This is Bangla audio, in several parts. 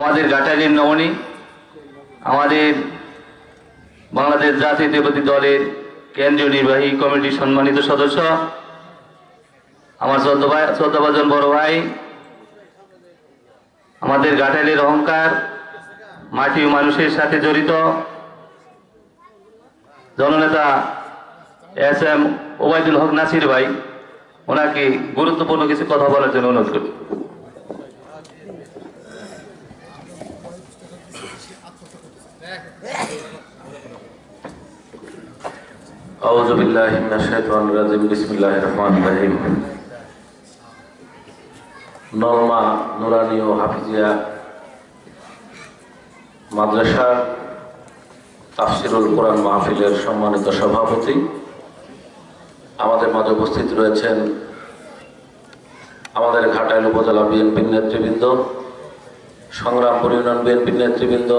আমাদের গাটালির নমনী, আমাদের বাংলাদেশ জাতীয়তাবাদী দলের কেন্দ্রীয় নির্বাহী কমিটির সম্মানিত সদস্য, আমার চোদ্দ বড় ভাই, আমাদের গাটালির অহংকার, মাটি মানুষের সাথে জড়িত জননেতা এস এম ওবায়দুল হক নাসির ভাই, ওনাকে গুরুত্বপূর্ণ কিছু কথা বলার জন্য অনুরোধ করি। أعوذ بالله من الشيطان الرجيم بسم الله الرحمن الرحيم নলমা নুরানি ও হাফিজিয়া মাদ্রাসার তাফসিরুল কোরআন মাহফিলের সম্মানিত সভাপতি আমাদের মাঝে উপস্থিত রয়েছেন আমাদের ঘাটাইল উপজেলা বিএনপির নেতৃবৃন্দ সংগ্রামপুর ইউনিয়ন বিএনপির নেতৃবৃন্দ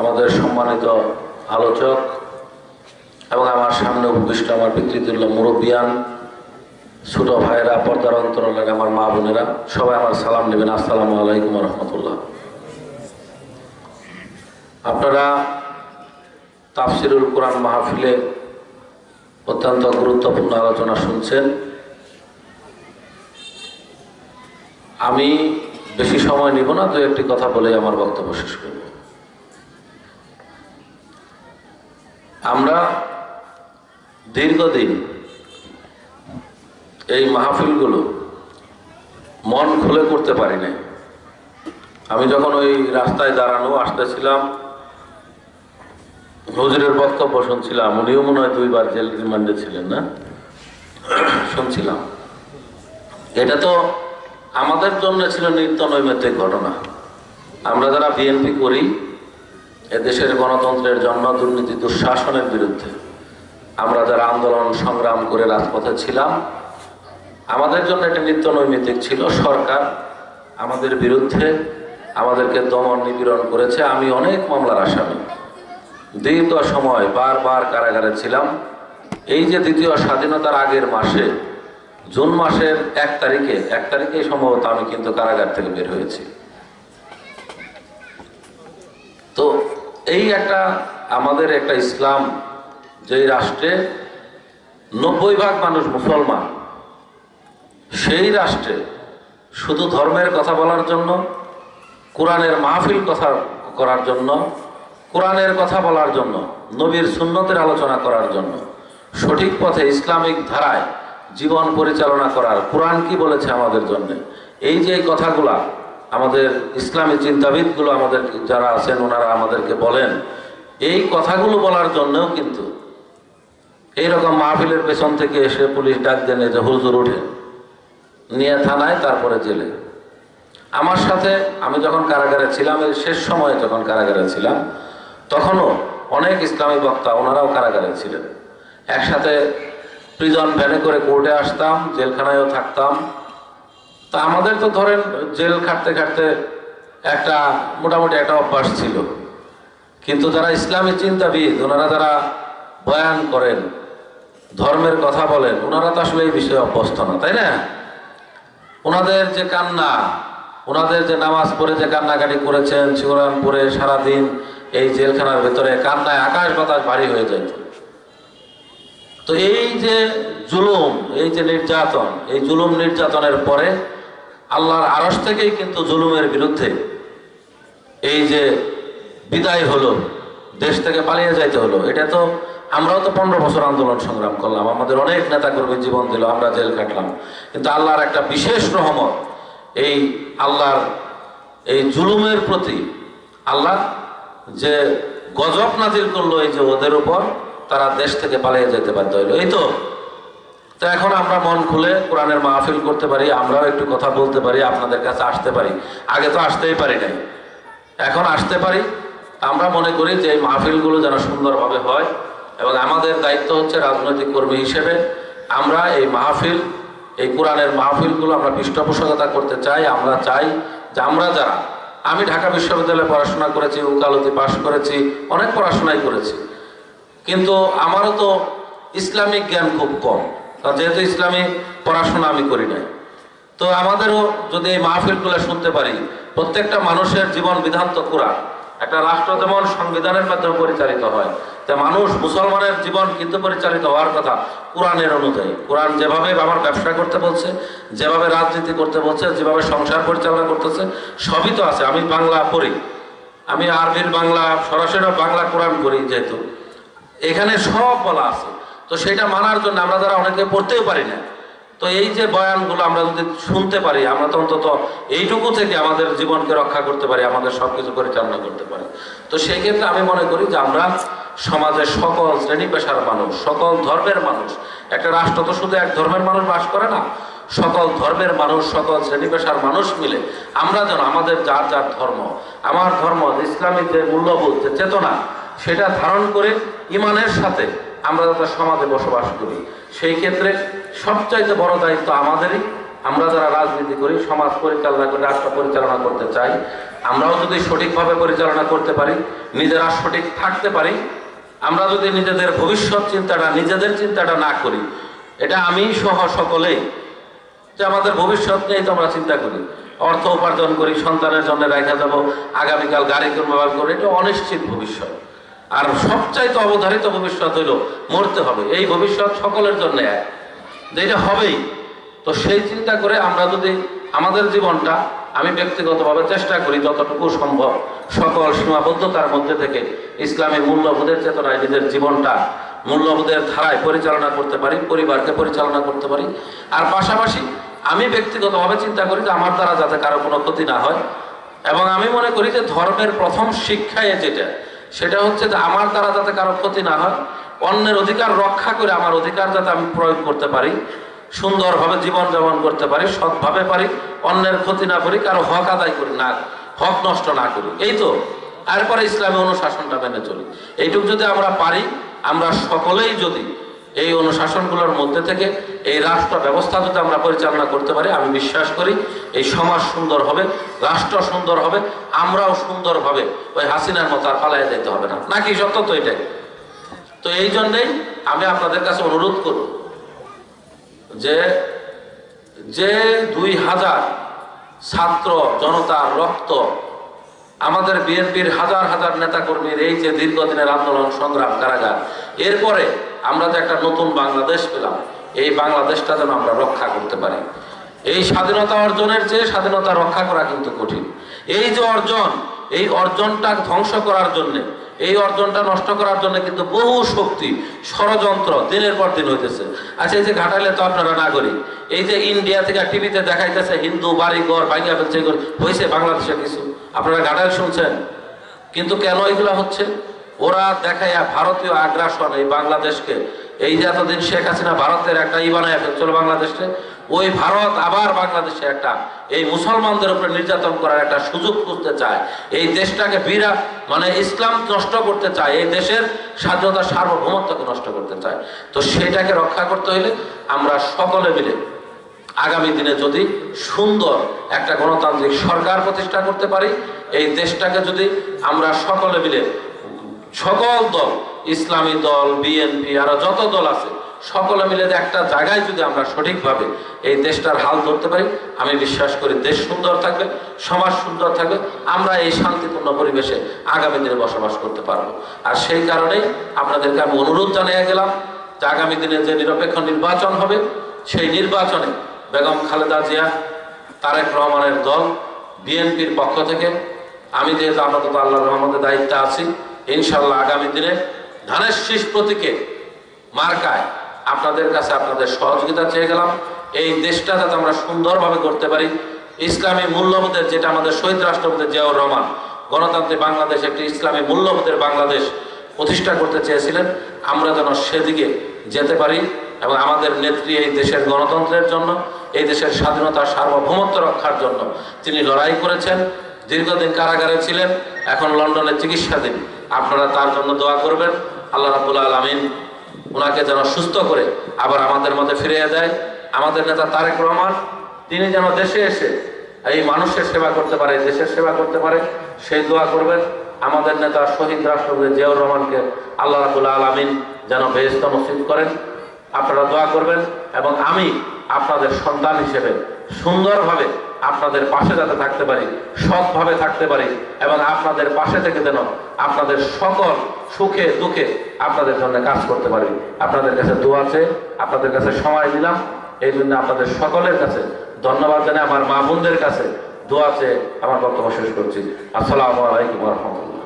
আমাদের সম্মানিত আলোচক এবং আমার সামনে উপবিষ্ট আমার পিতৃতুল্য মুরব্বিয়ান, ছোট ভাইয়েরা, পর্দার অন্তরালের আমার মা বোনেরা, সবাই আমার সালাম নেবেন। আসসালামু আলাইকুম রহমতুল্লাহ। আপনারা তাফসিরুল কোরআন মাহফিলে অত্যন্ত গুরুত্বপূর্ণ আলোচনা শুনছেন। আমি বেশি সময় নিব না দু একটি কথা বলে আমার বক্তব্য শেষ করব। আমরা দীর্ঘদিন এই মাহফিলগুলো মন খুলে করতে পারি নাই। আমি যখন ওই রাস্তায় দাঁড়ানো আসতেছিলাম নজরের বক্তব্য শুনছিলাম, উনিও মনে হয় দুইবার জেল রিমান্ডে ছিলেন না? শুনছিলাম। এটা তো আমাদের জন্য ছিল নিত্য নৈমিত্তিক ঘটনা। আমরা যারা বিএনপি করি এদেশের গণতন্ত্রের জন্য দুর্নীতি দুঃশাসনের বিরুদ্ধে আমরা যারা আন্দোলন সংগ্রাম করে রাজপথে ছিলাম, আমাদের জন্য এটা নিত্য নৈমিত্তিক ছিল সরকার। আমাদের বিরুদ্ধে আমাদেরকে দমন নিপীড়ন করেছে। আমি অনেক মামলার আসামি। দীর্ঘ সময় বারবার কারাগারে ছিলাম। এই যে দ্বিতীয় স্বাধীনতার আগের মাসে, জুন মাসের এক তারিখে, এক তারিখেই সম্ভবত আমি কিন্তু কারাগার থেকে বের হয়েছি তো এই একটা আমাদের একটা ইসলাম, যেই রাষ্ট্রে নব্বই ভাগ মানুষ মুসলমান, সেই রাষ্ট্রে শুধু ধর্মের কথা বলার জন্য, কোরআনের মাহফিল কথা করার জন্য, কোরআনের কথা বলার জন্য, নবীর সুন্নতের আলোচনা করার জন্য, সঠিক পথে ইসলামিক ধারায় জীবন পরিচালনা করার, কোরআন কি বলেছে আমাদের জন্য? এই যে কথাগুলা আমাদের ইসলামী চিন্তাবিদগুলো আমাদের যারা আছেন ওনারা আমাদেরকে বলেন, এই কথাগুলো বলার জন্যও কিন্তু এইরকম মাহফিলের পেছন থেকে এসে পুলিশ ডাক দেন যে হুজুর উঠে নিয়ে থানায়, তারপরে জেলে। আমার সাথে আমি যখন কারাগারে ছিলাম এই শেষ সময়ে যখন কারাগারে ছিলাম, তখনও অনেক ইসলামী বক্তা ওনারাও কারাগারে ছিলেন। একসাথে প্রিজন ভ্যানে করে কোর্টে আসতাম, জেলখানায়ও থাকতাম তা আমাদের তো ধরেন জেল খাটতে খাটতে একটা, মোটামুটি একটা অভ্যাস ছিল। কিন্তু যারা ইসলামী চিন্তাবিদ, ওনারা যারা বয়ান করেন, ধর্মের কথা বলেন, ওনারা তো আসলে এই বিষয়ে অভ্যস্ত না, তাই না? ওনাদের যে কান্না, ওনাদের যে নামাজ পড়ে যে কান্নাকাটি করেছেন শিবরাম পড়ে সারাদিন এই জেলখানার ভেতরে কান্নায় আকাশ বাতাস ভারী হয়ে যেত। তো এই যে জুলুম, এই যে নির্যাতন, এই জুলুম নির্যাতনের পরে আল্লাহর আড়স থেকেই কিন্তু জুলুমের বিরুদ্ধে এই যে বিদায় হলো, দেশ থেকে পালিয়ে যাইতে হলো, এটা তো আমরাও তো পনেরো বছর আন্দোলন সংগ্রাম করলাম, আমাদের অনেক নেতাকর্মী জীবন দিল, আমরা জেল কাটলাম কিন্তু আল্লাহর একটা বিশেষ রহমত, এই আল্লাহর এই জুলুমের প্রতি আল্লাহ যে গজব নাজিল করল এই যে ওদের উপর, তারা দেশ থেকে পালিয়ে যেতে বাধ্য হইল। এই তো তো এখন আমরা মন খুলে কোরআনের মাহফিল করতে পারি, আমরাও একটু কথা বলতে পারি, আপনাদের কাছে আসতে পারি। আগে তো আসতেই পারি নাই। এখন আসতে পারি। আমরা মনে করি যে এই মাহফিলগুলো যেন সুন্দরভাবে হয় এবং আমাদের দায়িত্ব হচ্ছে রাজনৈতিক কর্মী হিসেবে আমরা এই মাহফিল, এই কোরআনের মাহফিলগুলো আমরা পৃষ্ঠপোষকতা করতে চাই, আমরা চাই যে আমরা যারা, আমি ঢাকা বিশ্ববিদ্যালয়ে পড়াশোনা করেছি, উকালতি পাশ করেছি, অনেক পড়াশোনাই করেছি। কিন্তু আমারও তো ইসলামিক জ্ঞান খুব কম। কারণ যেহেতু ইসলামী পড়াশোনা আমি করি নাই। তো আমাদেরও যদি এই মাহফিলগুলো শুনতে পারি, প্রত্যেকটা মানুষের জীবন বিধান তো কোরআন একটা রাষ্ট্র যেমন সংবিধানের মাধ্যমে পরিচালিত হয়, তা মানুষ মুসলমানের জীবন কিন্তু পরিচালিত হওয়ার কথা কোরআনের অনুযায়ী। কোরআন যেভাবে আমার ব্যবসা করতে বলছে, যেভাবে রাজনীতি করতে বলছে, যেভাবে সংসার পরিচালনা করতেছে, সবই তো আছে। আমি বাংলা পড়ি। আমি আরবির বাংলা, সরাসরি বাংলা কোরআন করি যেহেতু। এখানে সব বলা আছে। তো সেটা মানার জন্য আমরা যারা অনেকে পড়তেও পারি না। তো এই যে বয়ানগুলো আমরা যদি শুনতে পারি, আমরা তো অন্তত এইটুকু থেকে আমাদের জীবনকে রক্ষা করতে পারি, আমাদের সব কিছু পরিচালনা করতে পারি। তো সেই ক্ষেত্রে আমি মনে করি যে আমরা সমাজের সকল শ্রেণি পেশার মানুষ, সকল ধর্মের মানুষ, একটা রাষ্ট্র তো শুধু এক ধর্মের মানুষ বাস করে না, সকল ধর্মের মানুষ, সকল শ্রেণি পেশার মানুষ মিলে আমরা যেন আমাদের যার যার ধর্ম, আমার ধর্ম ইসলামিক যে মূল্যবোধ, যে চেতনা, সেটা ধারণ করে ইমানের সাথে আমরা যাতে সমাজে বসবাস করি। সেই ক্ষেত্রে সবচাইতে বড় দায়িত্ব আমাদেরই। আমরা যারা রাজনীতি করি, সমাজ পরিচালনা করি, রাষ্ট্র পরিচালনা করতে চাই। আমরাও যদি সঠিকভাবে পরিচালনা করতে পারি, নিজেরা সঠিক থাকতে পারি, আমরা যদি নিজেদের ভবিষ্যৎ চিন্তাটা, নিজেদের চিন্তাটা না করি, এটা আমি সহ সকলেই যে আমাদের ভবিষ্যৎ নিয়েই তো আমরা চিন্তা করি। অর্থ উপার্জন করি, সন্তানের জন্য রেখে যাব, আগামীকাল গাড়ি কোন ব্যবহার করি এটা অনিশ্চিত ভবিষ্যৎ। আর সবচাইতে অবধারিত ভবিষ্যৎ হইল মরতে হবে। এই ভবিষ্যৎ সকলের জন্য এক। এটা হবেই। তো সেই চিন্তা করে আমরা যদি আমাদের জীবনটা আমি ব্যক্তিগতভাবে চেষ্টা করি যতটুকু সম্ভব সকল সীমাবদ্ধতার মধ্যে থেকে ইসলামী মূল্যবোধের চেতনায় নিজের জীবনটা মূল্যবোধের ধারায় পরিচালনা করতে পারি, পরিবারকে পরিচালনা করতে পারি। আর পাশাপাশি আমি ব্যক্তিগতভাবে চিন্তা করি যে আমার দ্বারা যাতে কারও কোনো ক্ষতি না হয়। এবং আমি মনে করি যে ধর্মের প্রথম শিক্ষায় যেটা সেটা হচ্ছে যে আমার দ্বারা যাতে কারও ক্ষতি না হয়, অন্যের অধিকার রক্ষা করে আমার অধিকার যাতে আমি প্রয়োগ করতে পারি, সুন্দরভাবে জীবন যাপন করতে পারি, সৎভাবে পারি, অন্যের ক্ষতি না করি, কারও হক আদায় করি না, হক নষ্ট না করি। এই তো, তারপরে ইসলামী অনুশাসনটা মেনে চলি। এইটুকু যদি আমরা পারি, আমরা সকলেই যদি এই অনুশাসনগুলোর মধ্যে থেকে এই রাষ্ট্র ব্যবস্থা যদি আমরা পরিচালনা করতে পারি, আমি বিশ্বাস করি এই সমাজ সুন্দর হবে, রাষ্ট্র সুন্দর হবে, আমরাও সুন্দরভাবে ওই হাসিনার মতো আর পালাই যেতে হবে না। নাকি সত্য তো এটাই? তো এই জন্যেই আমি আপনাদের কাছে অনুরোধ করব যে যে দুই হাজার ছাত্র জনতার রক্ত আমাদের বিএনপির হাজার হাজার নেতাকর্মীর এই যে দীর্ঘদিনের আন্দোলন সংগ্রাম কারাগার, এরপরে আমরা যে একটা নতুন বাংলাদেশ পেলাম, এই বাংলাদেশটা যেন আমরা রক্ষা করতে পারি। এই স্বাধীনতা অর্জনের চেয়ে স্বাধীনতা রক্ষা করা কিন্তু কঠিন। এই যে অর্জন, এই অর্জনটা ধ্বংস করার জন্যে, এই অর্জনটা নষ্ট করার জন্য কিন্তু বহু শক্তি, ষড়যন্ত্র দিনের পর দিন হইতেছে। আচ্ছা এই যে ঘাটালে তো আপনারা নাগরিক, এই যে ইন্ডিয়া থেকে টিভিতে দেখাইতেছে, হিন্দু বাড়ি ঘর ভাঙ্গা ফেলছে হয়েছে বাংলাদেশে কিছু? আপনারা ঘাটাল শুনছেন? কিন্তু কেন এগুলো হচ্ছে? ওরা দেখায় ভারতীয় আগ্রাসন এই বাংলাদেশকে। এই যে এতদিন শেখ হাসিনা ভারতের একটা ই বানায় ফেলছিল বাংলাদেশকে, ওই ভারত আবার বাংলাদেশে একটা এই মুসলমানদের উপরে নির্যাতন করার একটা সুযোগ খুঁজতে চায়। এই দেশটাকে বিরা মানে ইসলাম নষ্ট করতে চায়, এই দেশের স্বাধীনতা সার্বভৌমত্বকে নষ্ট করতে চায়। তো সেটাকে রক্ষা করতে হলে আমরা সকলে মিলে আগামী দিনে যদি সুন্দর একটা গণতান্ত্রিক সরকার প্রতিষ্ঠা করতে পারি, এই দেশটাকে যদি আমরা সকলে মিলে সকল দল, ইসলামী দল, বিএনপি, আরও যত দল আছে, সকলে মিলে একটা জায়গায় যদি আমরা সঠিকভাবে এই দেশটার হাল ধরতে পারি, আমি বিশ্বাস করি দেশ সুন্দর থাকবে, সমাজ সুন্দর থাকবে, আমরা এই শান্তিপূর্ণ পরিবেশে আগামী দিনে বসবাস করতে পারব। আর সেই কারণেই আপনাদেরকে আমি অনুরোধ জানিয়ে গেলাম যে আগামী দিনে যে নিরপেক্ষ নির্বাচন হবে, সেই নির্বাচনে বেগম খালেদা জিয়া, তারেক রহমানের দল, বিএনপির পক্ষ থেকে, আমি যেহেতু আপাতত আল্লাহ রহমতের দায়িত্বে আছি ইনশাল্লাহ আগামী দিনে ধানের শীষ প্রতীকে মার্কায় আপনাদের কাছে আপনাদের সহযোগিতা চেয়ে গেলাম। এই দেশটা যাতে আমরা সুন্দরভাবে করতে পারি। ইসলামী মূল্যবোধের যেটা আমাদের শহীদ রাষ্ট্রপতি জিয়াউর রহমান গণতান্ত্রিক বাংলাদেশ একটি ইসলামী মূল্যবোধের বাংলাদেশ প্রতিষ্ঠা করতে চেয়েছিলেন, আমরা যেন সেদিকে যেতে পারি এবং আমাদের নেত্রী এই দেশের গণতন্ত্রের জন্য, এই দেশের স্বাধীনতা সার্বভৌমত্ব রক্ষার জন্য তিনি লড়াই করেছেন। দীর্ঘদিন কারাগারে ছিলেন, এখন লন্ডনে চিকিৎসাধীন। আপনারা তার জন্য দোয়া করবেন। আল্লাহ রাবুল আলমিন ওনাকে যেন সুস্থ করে আবার আমাদের মধ্যে ফিরিয়ে দেয়। আমাদের নেতা তারেক রহমান, তিনি যেন দেশে এসে এই মানুষের সেবা করতে পারে, দেশের সেবা করতে পারে, সেই দোয়া করবেন। আমাদের নেতা শহীদ রাষ্ট্রপতি জিয়াউর রহমানকে আল্লাহ রাবুল আলমিন যেন বেহস্ত নসিব করেন। আপনারা দোয়া করবেন এবং আমি আপনাদের সন্তান হিসেবে সুন্দরভাবে আপনাদের পাশে যাতে থাকতে পারি, সৎভাবে থাকতে পারি এবং আপনাদের পাশে থেকে যেন আপনাদের সকল সুখে, দুঃখে আপনাদের জন্য কাজ করতে পারি। আপনাদের কাছে দোয়া আছে, আপনাদের কাছে সময় দিলাম। এই জন্য আপনাদের সকলের কাছে ধন্যবাদ জানাই। আমার মা বোনদের কাছে দোয়া আছে। আমার বক্তব্য শেষ করছি। আসসালামু আলাইকুম রহমতুল্লাহ।